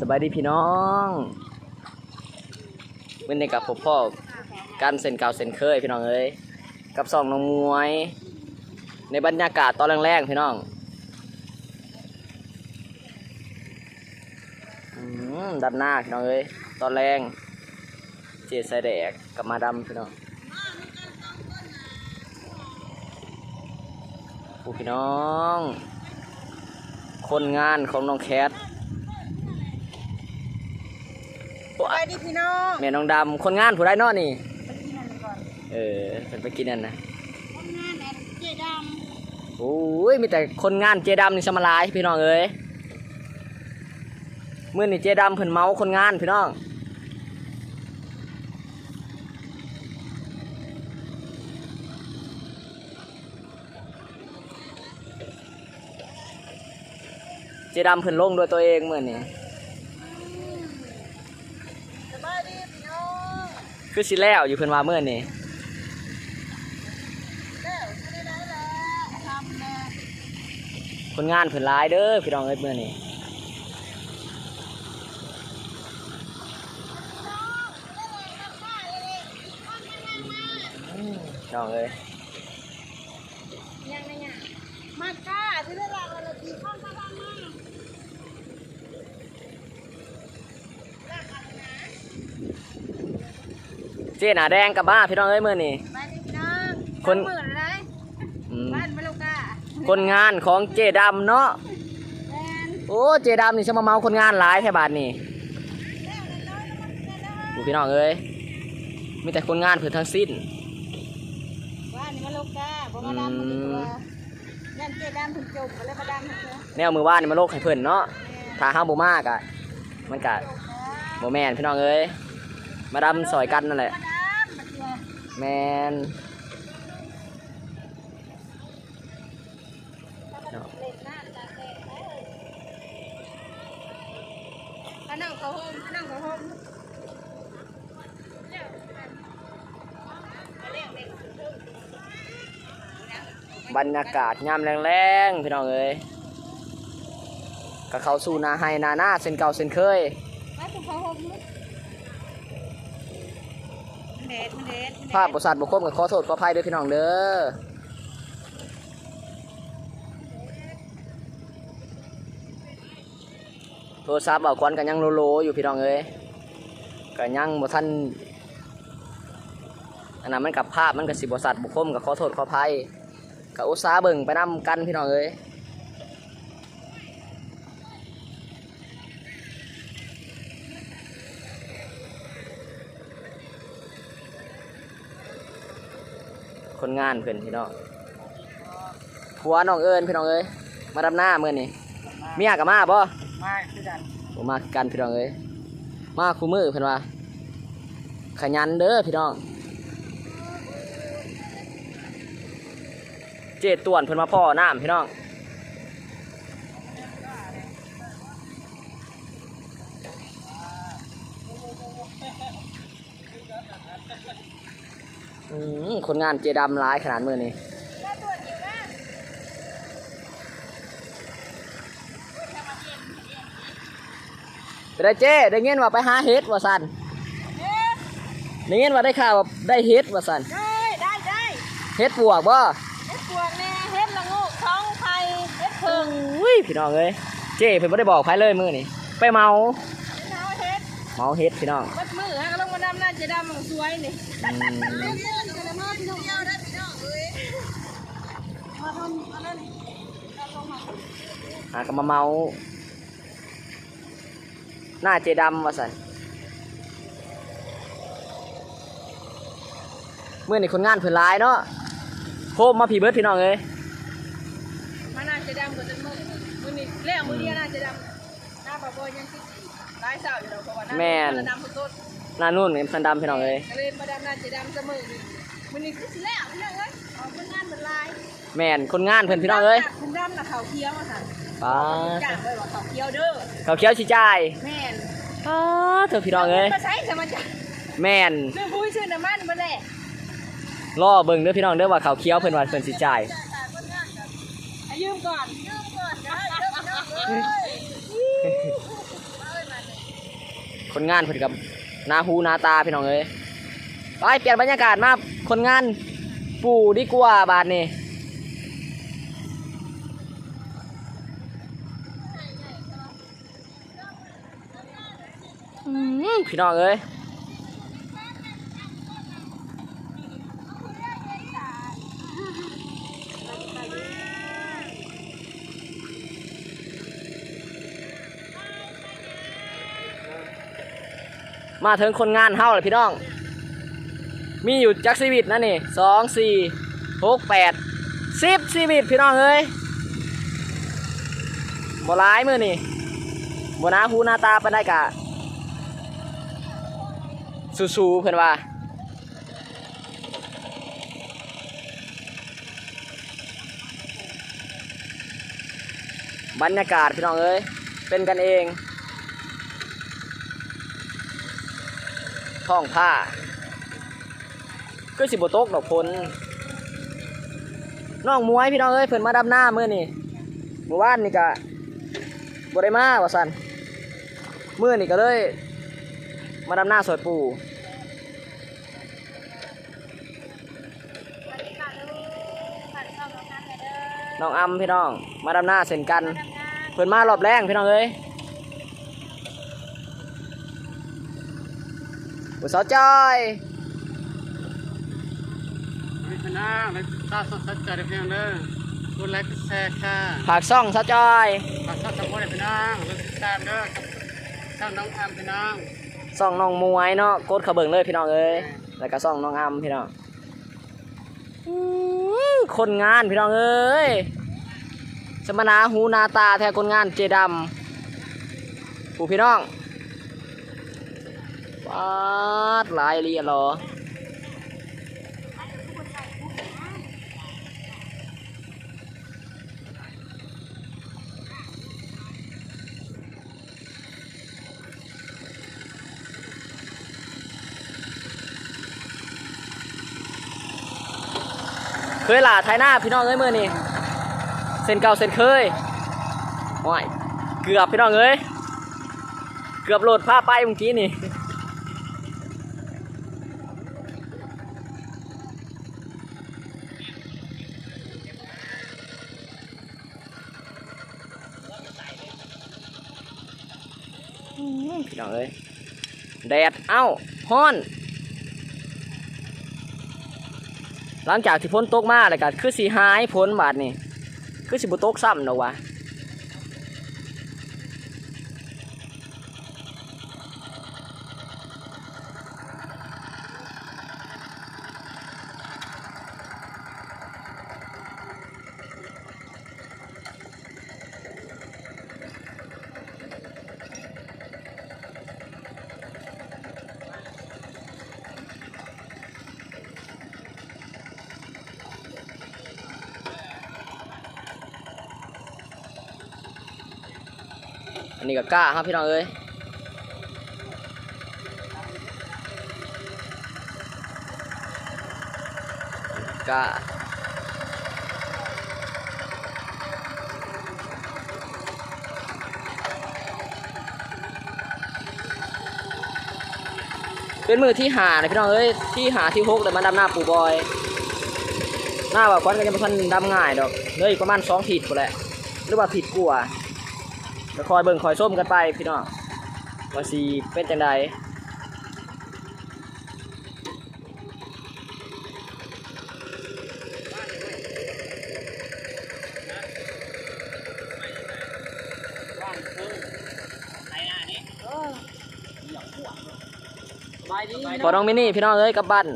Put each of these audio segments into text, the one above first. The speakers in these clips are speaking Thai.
สบายดีพี่น้องเมื่อในกับผมพ่อการเซ็นเก่าเซ็นเคยพี่น้องเอ้ยกับสองน้องมวย ในบรรยากาศตอนแรงๆพี่น้องอืมดันหน้าพี่น้องเอ้ยตอนแรงเจดใส่แดกกับมาดำพี่น้องผู้พี่น้อง คนงานของน้องแคท สบายดีพี่น้องแม่น้องดำคนงานผู้ได้เนอนี่ไปกินอะไรก่อนเออเป็นไปกินนั่นนะทำงานแอนเจดโอ้ยมีแต่คนงานเจดำนี่สมาลายพี่น้องเอ้ยเมื่อนี่เจดำเพิ่นเมาคนงานพี่น้องเจดำเพิ่นลงด้วยตัวเองเมื่อนี่ำสบายดีพี่น้อง คือสิแล้วอยู่เพิ่นว่าเมื่อนี่คนงานเพิ่นหลายเด้อพี่น้องเอ้ยเมื่อนี่พี่น้องเอ้ย ยังไงเนี่ยมาก้าที่ได้รางวัลดีข้องกระบังมา เจ๊หนาแดงกับบ้าพี่น้องเอ้ยมื่อนี่สบายดีพี่น้องคนหมื่นอะไรอืมบ้านไม่ลูกก้าคนงานของเจดำเนาะแอนโอ้เจดำนี่จะมาเมาคนงานหลายแค่บาทนี่แล้วน้อยๆมันเกิดแล้วดูพี่น้องเอ้ยมีแต่คนงานเพื่อทั้งสิ้นบ้านนี่มาลูกก้าบ่มาดำมันดีกว่านั่นเจดำถึงจบแล้วมาดำถึงเถอะแนวมือว่านนี่มาโลกให้เพิ่นเนาะถ้าห้ามบ่มากอะมันกะบ่แม่นพี่น้องเอ้ยมาดำซอยกันนั่นแหละ มาดำมาเจอ แมนเล่นหน้าตาแตกเลยมานั่งเขาห่มมานั่งเขาห่มบรรยากาศยามแรงๆพี่น้องเอ้ยก็เข้าสู่นาไฮนาหน้าเส้นเก่าเส้นเคย ภาพบริษัทบุคคลกับขอโทษขออภัยด้วยพี่น้องเด้อโทรศัพท์เอาควันกันยังโลโลอยู่พี่น้องเอ้ยกันยังบ่ทันอันนั้นมันกับภาพมันกับสิบริษัทบุคคลกับขอโทษขออภัยกับอุตสาเบิ่งไปนำกันพี่น้องเอ้ย คนงานเพื่อนพี่น้องผัวน้องเอิญพี่น้องเอ้ยมาดำหน้าเมื่อนี่เมียกับมาบ่มาคือกันผมมากันพี่น้องเอ้ยมาคู่มือเพิ่นว่าขยันเด้อพี่น้อง เจต่วนเพิ่นมาพ่อน้ำพี่น้องอืม คนงานเจดำร้ายขนาดมือนี้แล้วตรวจอยู่นะไปได้เจ้ได้เงินว่าไปหาเฮ็ดว่าสันเฮ็ดได้เงินว่าได้ข่าวว่าได้เฮ็ดว่าสันได้ได้ได้เฮ็ดปวกบ่เฮ็ดปวกแน่เฮ็ดละงูท้องไผ่เฮ็ดเพิงอุ้ยพี่น้องเอ้ยเจ้เพิ่นบ่ได้บอกไผเลยมื้อนี้ไปเมาเท้าเฮ็ด เมาเฮ็ดพี่น้องวัดมือฮะก็ลงมาดำน่าจะดำมันสวยนี่อืมเล่นเล่นกันแล้วมาพี่น้องเอาได้พี่น้องเอ้ยมาทำอันนั้นเอาลงมาหาก็มาเมาหน้าเจดำว่าสันมื้อนี้คนงานเพิ่นหลายเนาะโคมมาพี่เบิดพี่น้องเอ้ยมาน่าจะดำกว่าจะมือมือนี่เลี้ยงมือเดียวน่าจะดำหน้าปะบอยยังคิดหลายสาวอยู่ดอกเพราะว่าหน้ามันดำทุกต้นหน้านู่นเป็นพันดำพี่น้องเอ้ยก็เลยมาดำน่าจะดำเสมอนี่มันนี่คือสิแล้วพี่น้องเอ้ยเอาคนงานมันลายแม่นคนงานเพิ่นพี่น้องเอ้ยคนดำน่ะเขาเคี้ยวอะค่ะป้าจ้างเลยว่าเขาเคี้ยวเด้อเขาเขียวสิจ่ายแม่นป้าเถอะพี่น้องเอ้ยมาใช้สมัจ้ะแม่นเรื่องผู้ชื่อน้ำมันมาแหละรอเบิ่งเด้อพี่น้องเด้อว่าเขาเขียวเพิ่นว่าเพิ่นสิจ่ายให้ยืมก่อนยืมก่อนได้เด้อพี่น้องเอ้ย คนงานเพิ่นกับหนาหูหนาตาพี่น้องเอ้ยไปเปลี่ยนบรรยากาศมาคนงานปู่ดีกว่าบาทนี่อืมพี่น้องเอ้ย มาถึงคนงานเฮาเลยพี่น้อง มีอยู่จักชีวิตนะนี่สองสี่หกแปดสิบชีวิตพี่น้องเอ้ยบ่ร้ายมือนี่บ่นาหูหน้าตาปานได้กะสู้ๆเพิ่อนว่าบรรยากาศพี่น้องเอ้ยเป็นกันเอง ท้องผ้า ก็สิบตกดอกพลน้องมวยพี่น้องเอ้ยเพิ่นมาดำหน้ามื้อนี่เมื่อวานนี่ก็บ่ได้มาว่าซั่นมื้อนี่ก็เลย มาดำหน้าสวยปู่น้องอำพี่น้อง มาดำหน้าเส้นกัน เพิ่นมารอบแรงพี่น้องเอ้ย ผู้สาวจอยมีคณะและตาสดสดใจเพียงเด้อกูไลค์แชร์ค่ะผากซ่องสาวจอยฝากชอบทั้งหมดเลยพี่น้องและติดตามเด้อช่างน้องอามพี่น้องซ่องน้องมวยเนาะกดเข้าเบิ่งเลยพี่น้องเอ้ยแล้วก็ซ่องน้องอำพี่น้องอื้อคนงานพี่น้องเอ้ยสมนาหูหนาตาแท้คนงานเจดำผู้พี่น้อง ปาดลายเรียหรอเคยหล่าไทยหน้าพี่น้องเอ้ยมือนี่เส้นเก่าเส้นเคยโอ้ยเกือบพี่น้องเอ้ย เกือบโหลดผ้าไปเมื่อกี้นี่ พี่ น้องเอ้ยแดดเอ้าฮ้อนหลังจากที่พ้นตกมาแล้วก็คือสีหายพ้นบาดนี่คือสิบุตกซ้ำเนาะวะ นี้ก็กล้าครับพี่น้องเอ้ยกล้าเป็นมือที่หาเลยพี่น้องเอ้ยที่หาที่หกแต่มาดำหน้าปูบอย หน้าว่าควันก็จะเป็นคนดำง่ายดอกเลยอีกประมาณสองผิดกูนแหละหรือว่าผิดกลัวาแล้วคอยเบิ่งคอยส้มกันไปพี่น้องว่าสีเป็นจังไดว่างเพิ่มไหนอะนี่เออหยอกหัวสบายดีพอน้องมินี่พี่น้องเอ้ยกลับบ้าน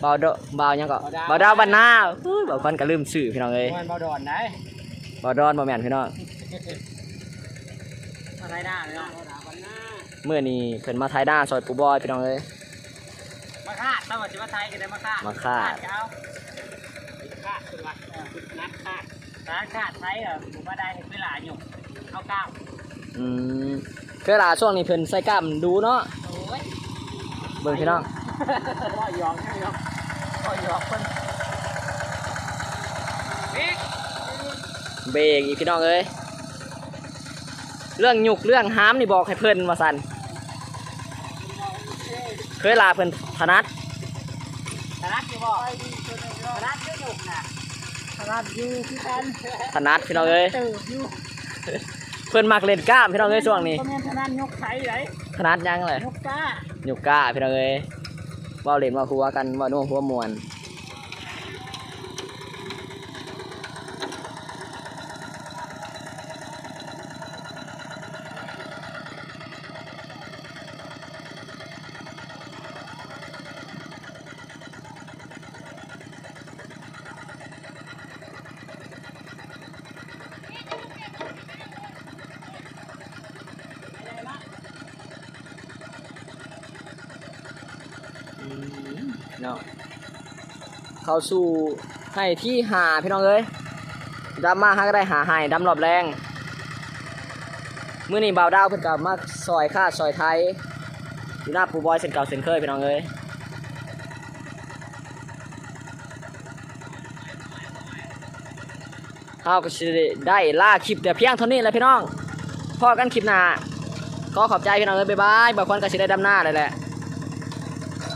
เบาเดาเบาหยังก็เบาดาวบ้านนาอุ้ยเบาควันก็ลืมสื่อพี่น้องเอ้ยมันเบาดอนไหนเบาดอนบ่แม่นพี่น้องอะ ไรหน้าเลยเนาะวันหน้าเมื่อนี้เพิ่นมาไทยหน้าซอยปูบอยพี่น้องเอ้ยมาคาดต้องมาจิมาไทยกันได้มาคาดมาคาดเจ้าคาดคุณวะเออนัดคาดร้านคาดไทยเหรอผมว่าได้เวลาอยู่เข้าเก้าอืมคือลาช่วงนี้เพิ่นใส่กล้ามดูเนาะโอ้ยเบิ่งพี่น้องพ่อยองใช่ไหมครับพ่อยองเพิ่นบิ๊กเบรกอีกพี่น้องเอ้ย เรื่องหยุกเรื่องห้ามนี่บอกให้เพิ่นว่าซั่นเคยลาเพิ่นถนัดถนัดอยู่บ่ถนัดอยู่หนุกน่ะถนัดอยู่ที่กันถนัดพี่น้องเอ้ยตื่นอยู่เพิ่นมักเล่นกล้ามพี่น้องเอ้ยช่วงนี้ก็แม่นถนัดยกไถไหนถนัดยังเลยยกก้าอยู่กล้าพี่น้องเอ้ยเว้าเล่นเว้าหัวกันเว้านัวหัวมวน เนาะเข้าสู่ให้ที่หาพี่น้องเอ้ยดำมาหาก็ได้หาให้ดำรอบแรงเมื้อนี้บ่าวดาวเพิ่นก็มาซอยค่าซอยไทยอยู่หน้าปูบอยเส้นเก่าเส้นเคยพี่น้องเอ้ยเฮาก็สิได้ล่าคลิปแต่เพียงเท่านี้แหละพี่น้องพอกันคลิปหน้าขอขอบใจพี่น้องเอ้ยบ๊ายบายบาวคนก็สิได้ดำหน้าเลยแหละ